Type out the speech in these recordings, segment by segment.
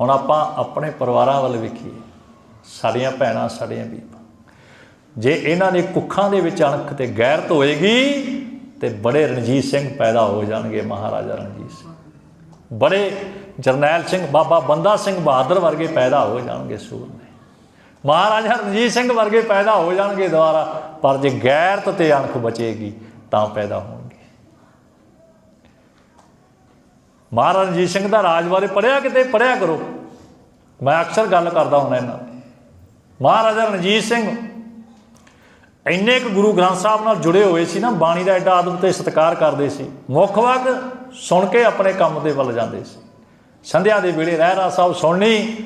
ਹੁਣ ਆਪਾਂ ਆਪਣੇ ਪਰਿਵਾਰਾਂ ਵੱਲ ਵੇਖੀਏ, ਸਾਡੀਆਂ ਭੈਣਾਂ, ਸਾਡੀਆਂ ਬੀਬਾਂ ਜੇ ਇਹਨਾਂ ਦੇ ਕੁੱਖਾਂ ਦੇ ਵਿੱਚ ਅਣਖ ਤੇ ਗੈਰਤ ਹੋਏਗੀ ਤੇ ਬੜੇ ਰਣਜੀਤ ਸਿੰਘ ਪੈਦਾ ਹੋ ਜਾਣਗੇ, ਮਹਾਰਾਜਾ ਰਣਜੀਤ ਸਿੰਘ। ਬੜੇ ਜਰਨੈਲ ਸਿੰਘ, ਬਾਬਾ ਬੰਦਾ ਸਿੰਘ ਬਹਾਦਰ ਵਰਗੇ ਪੈਦਾ ਹੋ ਜਾਣਗੇ ਸੂਰਮੇ ਮਹਾਰਾਜਾ ਰਣਜੀਤ ਸਿੰਘ ਵਰਗੇ ਪੈਦਾ ਹੋ ਜਾਣਗੇ ਦੁਆਰਾ ਪਰ ਜੇ ਗੈਰਤ ਤੇ ਅਣਖ ਬਚੇਗੀ, ਤਾਂ ਪੈਦਾ ਹੋਣ ਮਹਾਰਾਜਾ ਰਣਜੀਤ ਸਿੰਘ ਦਾ ਰਾਜ ਬਾਰੇ ਪੜਿਆ ਕਿਤੇ? ਪੜਿਆ ਕਰੋ। ਮੈਂ ਅਕਸਰ ਗੱਲ ਕਰਦਾ ਹੁੰਦਾ ਇਹਨਾਂ ਮਹਾਰਾਜਾ ਰਣਜੀਤ ਸਿੰਘ ਇੰਨੇ ਕੁ ਗੁਰੂ ਗ੍ਰੰਥ ਸਾਹਿਬ ਨਾਲ ਜੁੜੇ ਹੋਏ ਸੀ ਨਾ, ਬਾਣੀ ਦਾ ਐਡਾ ਆਦਮ ਤੇ ਸਤਿਕਾਰ ਕਰਦੇ ਸੀ। ਮੁੱਖ ਵਾਕ ਸੁਣ ਕੇ ਆਪਣੇ ਕੰਮ ਦੇ ਵੱਲ ਜਾਂਦੇ ਸੀ। ਸੰਧਿਆ ਦੇ ਵੇਲੇ ਰਹਿਰਾ ਸਾਹਿਬ ਸੁਣਨੀ,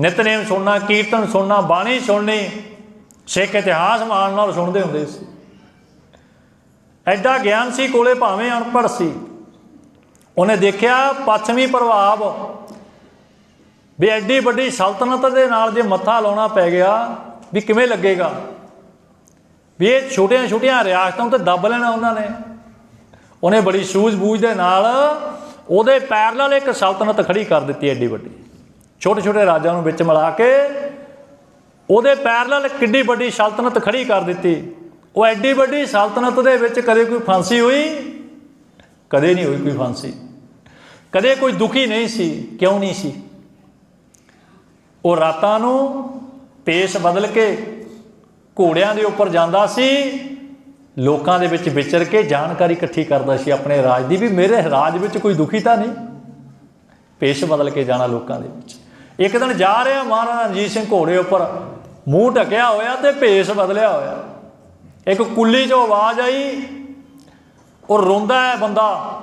ਨਿਤਨੇਮ ਸੁਣਨਾ, ਕੀਰਤਨ ਸੁਣਨਾ, ਬਾਣੀ ਸੁਣਨੀ, ਸਿੱਖ ਇਤਿਹਾਸ ਮਾਣ ਨਾਲ ਸੁਣਦੇ ਹੁੰਦੇ ਸੀ। ਐਡਾ ਗਿਆਨ ਸੀ, ਕੋਲੇ ਭਾਵੇਂ ਅਨਪੜ੍ਹ ਸੀ। ਉਹਨੇ ਦੇਖਿਆ ਪੱਛਮੀ ਪ੍ਰਭਾਵ ਵੀ ਐਡੀ ਵੱਡੀ ਸਲਤਨਤ ਦੇ ਨਾਲ ਜੇ ਮੱਥਾ ਲਾਉਣਾ ਪੈ ਗਿਆ ਵੀ ਕਿਵੇਂ ਲੱਗੇਗਾ? ਵੀ ਇਹ ਛੋਟੀਆਂ ਛੋਟੀਆਂ ਰਿਆਸਤਾਂ ਤੇ ਦੱਬ ਲੈਣਾ ਉਹਨਾਂ ਨੇ। ਉਹਨੇ ਬੜੀ ਸੂਝ-ਬੂਝ ਦੇ ਨਾਲ ਉਹਦੇ ਪੈਰਲਲ ਇੱਕ ਸਲਤਨਤ ਖੜੀ ਕਰ ਦਿੱਤੀ ਐਡੀ ਵੱਡੀ। ਛੋਟੇ ਛੋਟੇ ਰਾਜਾਂ ਨੂੰ ਵਿੱਚ ਮਿਲਾ ਕੇ ਉਹਦੇ ਪੈਰਲਲ ਕਿੱਡੀ ਵੱਡੀ ਸਲਤਨਤ ਖੜੀ ਕਰ ਦਿੱਤੀ। ਉਹ ਐਡੀ ਵੱਡੀ ਸਲਤਨਤ ਦੇ ਵਿੱਚ ਕਦੇ ਕੋਈ ਫਾਂਸੀ ਹੋਈ? ਕਦੇ ਨਹੀਂ ਹੋਈ ਕੋਈ ਫਾਂਸੀ। ਕਦੇ ਕੋਈ ਦੁਖੀ ਨਹੀਂ ਸੀ, ਕਿਉਂ ਨਹੀਂ ਸੀ? ਉਹ ਰਾਤਾਂ ਨੂੰ ਪੇਸ਼ ਬਦਲ ਕੇ ਘੋੜਿਆਂ ਦੇ ਉੱਪਰ ਜਾਂਦਾ ਸੀ, ਲੋਕਾਂ ਦੇ ਵਿੱਚ ਵਿਚਰ ਕੇ ਜਾਣਕਾਰੀ ਇਕੱਠੀ ਕਰਦਾ ਸੀ ਆਪਣੇ ਰਾਜ ਦੀ ਵੀ ਮੇਰੇ ਰਾਜ ਵਿੱਚ ਕੋਈ ਦੁਖੀ ਤਾਂ ਨਹੀਂ। ਪੇਸ਼ ਬਦਲ ਕੇ ਜਾਣਾ ਲੋਕਾਂ ਦੇ ਵਿੱਚ। ਇੱਕ ਦਿਨ ਜਾ ਰਿਹਾ ਮਹਾਰਾਜਾ ਰਣਜੀਤ ਸਿੰਘ ਘੋੜੇ ਉੱਪਰ, ਮੂੰਹ ਢਕਿਆ ਹੋਇਆ ਤੇ ਭੇਸ ਬਦਲਿਆ ਹੋਇਆ। ਇੱਕ ਕੁੱਲੀ 'ਚੋਂ ਆਵਾਜ਼ ਆਈ ਉਹ ਰੋਂਦਾ ਹੈ ਬੰਦਾ।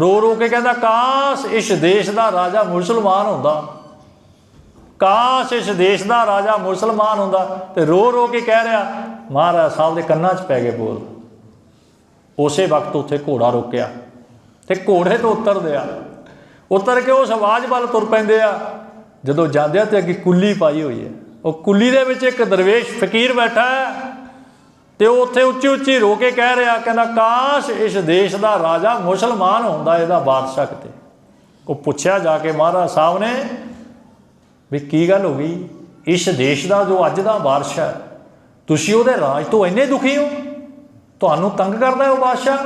ਰੋ ਰੋ ਕੇ ਕਹਿੰਦਾ, ਕਾਸ਼ ਇਸ ਦੇਸ਼ ਦਾ ਰਾਜਾ ਮੁਸਲਮਾਨ ਹੁੰਦਾ। ਕਾਸ਼ ਇਸ ਦੇਸ਼ ਦਾ ਰਾਜਾ ਮੁਸਲਮਾਨ ਹੁੰਦਾ। ਤੇ ਰੋ ਰੋ ਕੇ ਕਹਿ ਰਿਹਾ, ਮਹਾਰਾਜ ਸਾਹਿਬ ਦੇ ਕੰਨਾਂ 'ਚ ਪੈ ਗਏ ਬੋਲ। ਉਸੇ ਵਕਤ ਉੱਥੇ ਘੋੜਾ ਰੋਕਿਆ ਤੇ ਘੋੜੇ ਤੋਂ ਉਤਰਦੇ ਆ। ਉਤਰ ਕੇ ਉਸ ਆਵਾਜ਼ ਵੱਲ ਤੁਰ ਪੈਂਦੇ ਆ। ਜਦੋਂ ਜਾਂਦੇ ਆ ਤੇ ਅੱਗੇ ਕੁੱਲੀ ਪਾਈ ਹੋਈ ਹੈ। ਉਹ ਕੁੱਲੀ ਦੇ ਵਿੱਚ ਇੱਕ ਦਰਵੇਸ਼ ਫਕੀਰ ਬੈਠਾ ਹੈ। ਤੇ ਉਹ ਉੱਥੇ ਉੱਚੀ ਉੱਚੀ ਰੋ ਕੇ ਕਹਿ ਰਿਹਾ, ਕਹਿੰਦਾ, ਕਾਸ਼ ਇਸ ਦੇਸ਼ ਦਾ ਰਾਜਾ ਮੁਸਲਮਾਨ ਹੁੰਦਾ ਇਹਦਾ ਬਾਦਸ਼ਾਹ ਕਿਤੇ? ਉਹ ਪੁੱਛਿਆ ਜਾ ਕੇ ਮਹਾਰਾਜ ਸਾਹਿਬ ਨੇ ਵੀ ਕੀ ਗੱਲ ਹੋ ਗਈ? ਇਸ ਦੇਸ਼ ਦਾ ਜੋ ਅੱਜ ਦਾ ਬਾਦਸ਼ਾਹ ਤੁਸੀਂ ਉਹਦੇ ਰਾਜ ਤੋਂ ਇੰਨੇ ਦੁਖੀ ਹੋ? ਤੁਹਾਨੂੰ ਤੰਗ ਕਰਦਾ ਹੈ ਉਹ ਬਾਦਸ਼ਾਹ?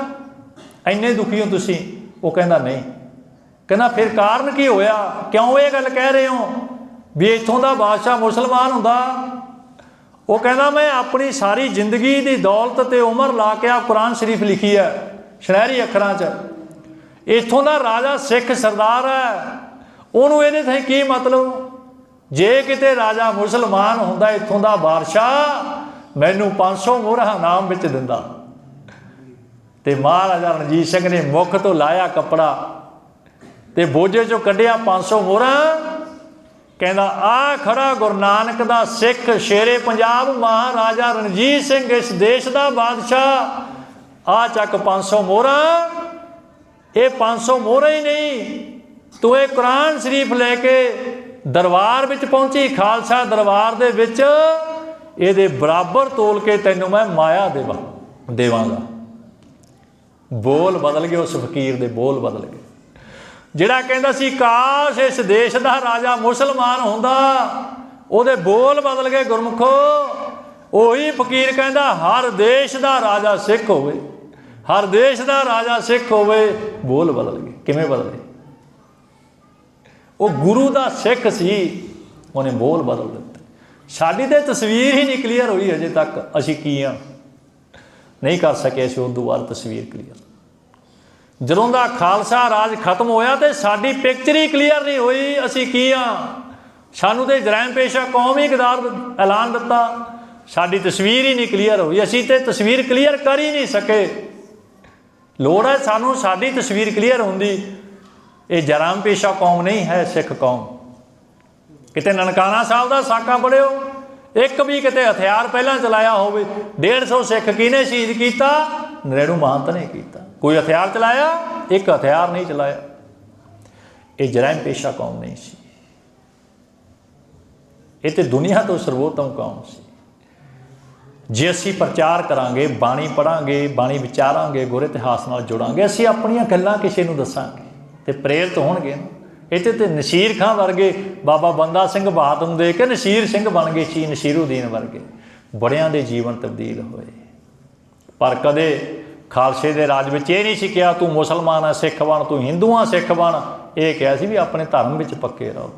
ਇੰਨੇ ਦੁਖੀ ਹੋ ਤੁਸੀਂ? ਉਹ ਕਹਿੰਦਾ, ਨਹੀਂ। ਕਹਿੰਦਾ, ਫਿਰ ਕਾਰਨ ਕੀ ਹੋਇਆ? ਕਿਉਂ ਇਹ ਗੱਲ ਕਹਿ ਰਹੇ ਹੋ? ਵੀ ਇੱਥੋਂ ਦਾ ਬਾਦਸ਼ਾਹ ਮੁਸਲਮਾਨ ਹੁੰਦਾ ਉਹ ਕਹਿੰਦਾ ਮੈਂ ਆਪਣੀ ਸਾਰੀ ਜ਼ਿੰਦਗੀ ਦੀ ਦੌਲਤ ਤੇ ਉਮਰ ਲਾ ਕੇ ਆ ਕੁਰਾਨ ਸ਼ਰੀਫ ਲਿਖੀ ਹੈ, ਸ਼ਨਹਿਰੀ ਅੱਖਰਾਂ 'ਚ। ਇੱਥੋਂ ਦਾ ਰਾਜਾ ਸਿੱਖ ਸਰਦਾਰ ਹੈ। ਉਹਨੂੰ ਇਹਦੇ ਤੇ ਕੀ ਮਤਲਬ? ਜੇ ਕਿਤੇ ਰਾਜਾ ਮੁਸਲਮਾਨ ਹੁੰਦਾ ਇੱਥੋਂ ਦਾ ਬਾਦਸ਼ਾਹ, ਮੈਨੂੰ 500 ਮੋਹਰਾਂ ਨਾਮ ਵਿੱਚ ਦਿੰਦਾ। ਤੇ ਮਹਾਰਾਜਾ ਰਣਜੀਤ ਸਿੰਘ ਨੇ ਮੁੱਖ ਤੋਂ ਲਾਇਆ ਕੱਪੜਾ ਤੇ ਬੋਝੇ ਚੋਂ ਕੱਢਿਆ 500 ਮੋਹਰਾਂ। ਕਹਿੰਦਾ ਆ ਖੜਾ ਗੁਰੂ ਨਾਨਕ ਦਾ ਸਿੱਖ ਸ਼ੇਰੇ ਪੰਜਾਬ ਮਹਾਰਾਜਾ ਰਣਜੀਤ ਸਿੰਘ, ਇਸ ਦੇਸ਼ ਦਾ ਬਾਦਸ਼ਾਹ। ਆ ਚੱਕ 500 ਮੋਹਰਾਂ। ਇਹ 500 ਮੋਹਰਾਂ ਹੀ ਨਹੀਂ। ਤੂੰ ਇਹ ਕੁਰਾਨ ਸ਼ਰੀਫ ਲੈ ਕੇ ਦਰਬਾਰ ਵਿੱਚ ਪਹੁੰਚੀ, ਖਾਲਸਾ ਦਰਬਾਰ ਦੇ ਵਿੱਚ। ਇਹਦੇ ਬਰਾਬਰ ਤੋਲ ਕੇ ਤੈਨੂੰ ਮੈਂ ਮਾਇਆ ਦੇਵਾਂ, ਦੇਵਾਂਗਾ। ਬੋਲ ਬਦਲ ਗਏ, ਉਸ ਫਕੀਰ ਦੇ ਬੋਲ ਬਦਲ ਗਏ। ਜਿਹੜਾ ਕਹਿੰਦਾ ਸੀ, ਕਾਸ਼ ਇਸ ਦੇਸ਼ ਦਾ ਰਾਜਾ ਮੁਸਲਮਾਨ ਹੁੰਦਾ, ਉਹਦੇ ਬੋਲ ਬਦਲ ਗਏ ਗੁਰਮੁਖੋ। ਉਹੀ ਫਕੀਰ ਕਹਿੰਦਾ, ਹਰ ਦੇਸ਼ ਦਾ ਰਾਜਾ ਸਿੱਖ ਹੋਵੇ, ਹਰ ਦੇਸ਼ ਦਾ ਰਾਜਾ ਸਿੱਖ ਹੋਵੇ, ਬੋਲ ਬਦਲ ਗਏ। ਕਿਵੇਂ ਬਦਲ ਗਏ? ਉਹ ਗੁਰੂ ਦਾ ਸਿੱਖ ਸੀ, ਉਹਨੇ ਬੋਲ ਬਦਲ ਦਿੱਤੇ। ਸਾਡੀ ਤੇ ਤਸਵੀਰ ਹੀ ਨਹੀਂ ਕਲੀਅਰ ਹੋਈ ਅਜੇ ਤੱਕ, ਅਸੀਂ ਕੀ ਆ? ਨਹੀਂ ਕਰ ਸਕੇ ਅਸੀਂ ਉਦੋਂ ਬਾਅਦ ਤਸਵੀਰ ਕਲੀਅਰ ਜਦੋਂ ਦਾ ਖਾਲਸਾ ਰਾਜ ਖਤਮ ਹੋਇਆ ਤੇ ਸਾਡੀ ਪਿਕਚਰ ਹੀ ਕਲੀਅਰ ਨਹੀਂ ਹੋਈ, ਅਸੀਂ ਕੀ ਆ? ਸਾਨੂੰ ਤੇ ਜਰਾਇਮ ਪੇਸ਼ਾ ਕੌਮ ਹੀ ਗਦਾਰ ਐਲਾਨ ਦਿੱਤਾ। ਸਾਡੀ ਤਸਵੀਰ ਹੀ ਨਹੀਂ ਕਲੀਅਰ ਹੋਈ। ਅਸੀਂ ਤੇ ਤਸਵੀਰ ਕਲੀਅਰ ਕਰ ਹੀ ਨਹੀਂ ਸਕੇ। ਲੋੜ ਹੈ ਸਾਨੂੰ ਸਾਡੀ ਤਸਵੀਰ ਕਲੀਅਰ ਹੁੰਦੀ ਇਹ ਜਰਾਮ ਪੇਸ਼ਾ ਕੌਮ ਨਹੀਂ ਹੈ, ਸਿੱਖ ਕੌਮ। ਕਿਤੇ ਨਨਕਾਣਾ ਸਾਹਿਬ ਦਾ ਸਾਕਾ ਪੜਿਓ ਇੱਕ ਵੀ ਕਿਤੇ ਹਥਿਆਰ ਪਹਿਲਾਂ ਚਲਾਇਆ ਹੋਵੇ 150 ਸਿੱਖ ਕਿਹਨੇ ਸ਼ਹੀਦ ਕੀਤਾ? ਨਰੇੜੂ ਮਹੰਤ ਨੇ ਕੀਤਾ। ਕੋਈ ਹਥਿਆਰ ਚਲਾਇਆ? ਇੱਕ ਹਥਿਆਰ ਨਹੀਂ ਚਲਾਇਆ। ਇਹ ਜਰਾਇਮ ਪੇਸ਼ਾ ਕੌਮ ਨਹੀਂ ਸੀ। ਇਹ ਤੇ ਦੁਨੀਆ ਤੋਂ ਸਰਵੋਤਮ ਕੌਮ ਸੀ। ਜੇ ਅਸੀਂ ਪ੍ਰਚਾਰ ਕਰਾਂਗੇ, ਬਾਣੀ ਪੜਾਂਗੇ ਬਾਣੀ ਵਿਚਾਰਾਂਗੇ, ਗੁਰ ਇਤਿਹਾਸ ਨਾਲ ਜੁੜਾਂਗੇ, ਅਸੀਂ ਆਪਣੀਆਂ ਗੱਲਾਂ ਕਿਸੇ ਨੂੰ ਦੱਸਾਂਗੇ। ਤੇ ਪ੍ਰੇਰਿਤ ਹੋਣਗੇ ਨਾ। ਇੱਥੇ ਤੇ ਨਸੀਰ ਖਾਂ ਵਰਗੇ ਬਾਬਾ ਬੰਦਾ ਸਿੰਘ ਬਹਾਦਰ ਦੇ ਕੇ ਨਸੀਰ ਸਿੰਘ ਬਣ ਗਏ ਸੀ, ਨਸੀਰੁਦੀਨ ਵਰਗੇ। ਬੜਿਆਂ ਦੇ ਜੀਵਨ ਤਬਦੀਲ ਹੋਏ। ਪਰ ਕਦੇ ਖਾਲਸੇ ਦੇ ਰਾਜ ਵਿੱਚ ਇਹ ਨਹੀਂ ਸੀ ਕਿਹਾ, ਤੂੰ ਮੁਸਲਮਾਨ ਹੈ ਸਿੱਖ ਬਣ, ਤੂੰ ਹਿੰਦੂ ਆ, ਸਿੱਖ ਬਣ। ਇਹ ਕਿਹਾ ਸੀ ਵੀ ਆਪਣੇ ਧਰਮ ਵਿੱਚ ਪੱਕੇ ਰਹੋ।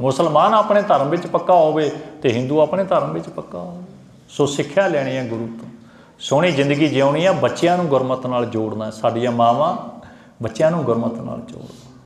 ਮੁਸਲਮਾਨ ਆਪਣੇ ਧਰਮ ਵਿੱਚ ਪੱਕਾ ਹੋਵੇ ਤੇ ਹਿੰਦੂ ਆਪਣੇ ਧਰਮ ਵਿੱਚ ਪੱਕਾ ਹੋਵੇ। ਸੋ ਸਿੱਖਿਆ ਲੈਣੀ ਹੈ ਗੁਰੂ ਤੋਂ। ਸੋਹਣੀ ਜ਼ਿੰਦਗੀ ਜਿਉਣੀ ਆ, ਬੱਚਿਆਂ ਨੂੰ ਗੁਰਮਤ ਨਾਲ ਜੋੜਨਾ, ਸਾਡੀਆਂ ਮਾਵਾਂ ਬੱਚਿਆਂ ਨੂੰ ਗੁਰਮਤ ਨਾਲ ਜੋੜਨਾ।